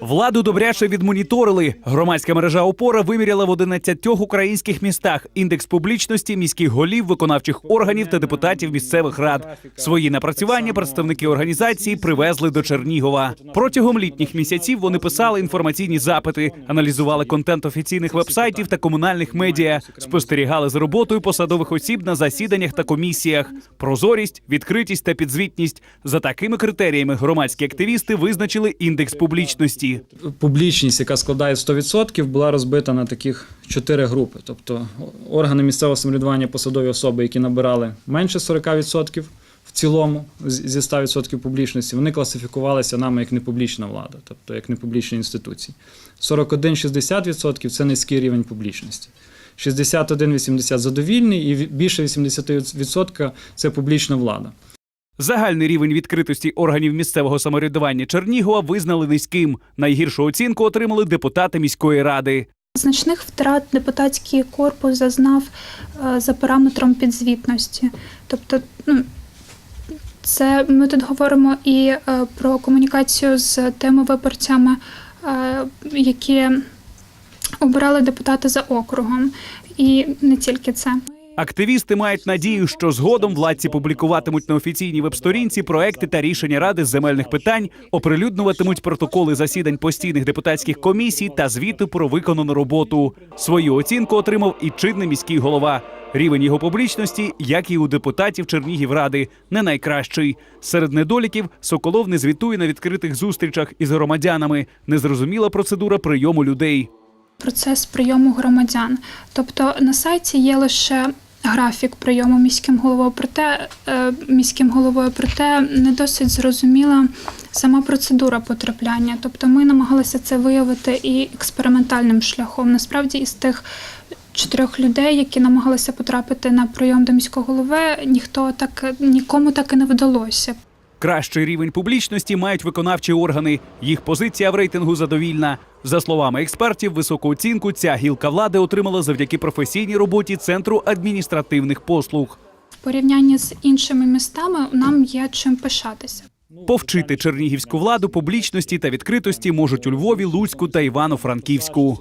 Владу добряче відмоніторили. Громадська мережа опора виміряла в 11 українських містах індекс публічності міських голів, виконавчих органів та депутатів місцевих рад. Свої напрацювання представники організації привезли до Чернігова. Протягом літніх місяців вони писали інформаційні запити, аналізували контент офіційних вебсайтів та комунальних медіа, спостерігали за роботою посадових осіб на засіданнях та комісіях. Прозорість, відкритість та підзвітність за такими критеріями громадські активісти визначили індекс публічності. Публічність, яка складає 100%, була розбита на таких чотири групи. Тобто органи місцевого самоврядування, посадові особи, які набирали менше 40% в цілому зі 100% публічності, вони класифікувалися нами як непублічна влада, тобто як непублічні інституції. 41-60% це низький рівень публічності. 61-80% задовільний і більше 80% це публічна влада. Загальний рівень відкритості органів місцевого самоврядування Чернігова визнали низьким. Найгіршу оцінку отримали депутати міської ради. Значних втрат депутатський корпус зазнав е, за параметром підзвітності. Тобто, ну, це ми тут говоримо і е, про комунікацію з тими виборцями, е, які обирали депутата за округом, і не тільки це. Активісти мають надію, що згодом владці публікуватимуть на офіційній веб-сторінці проекти та рішення ради з земельних питань, оприлюднюватимуть протоколи засідань постійних депутатських комісій та звіти про виконану роботу. Свою оцінку отримав і чинний міський голова. Рівень його публічності, як і у депутатів Чернігівради, не найкращий. Серед недоліків Соколов не звітує на відкритих зустрічах із громадянами. Незрозуміла процедура прийому людей. процес прийому громадян. Тобто на сайті є лише графік прийому міським головою, проте е, міським головою, проте не досить зрозуміла сама процедура потрапляння. Тобто ми намагалися це виявити і експериментальним шляхом. Насправді із тих чотирьох людей, які намагалися потрапити на прийом до міського голови, ніхто так нікому так і не вдалося. Кращий рівень публічності мають виконавчі органи. Їх позиція в рейтингу задовільна. За словами експертів, високу оцінку ця гілка влади отримала завдяки професійній роботі центру адміністративних послуг. В порівнянні з іншими містами нам є чим пишатися. Повчити чернігівську владу публічності та відкритості можуть у Львові, Луцьку та Івано-Франківську.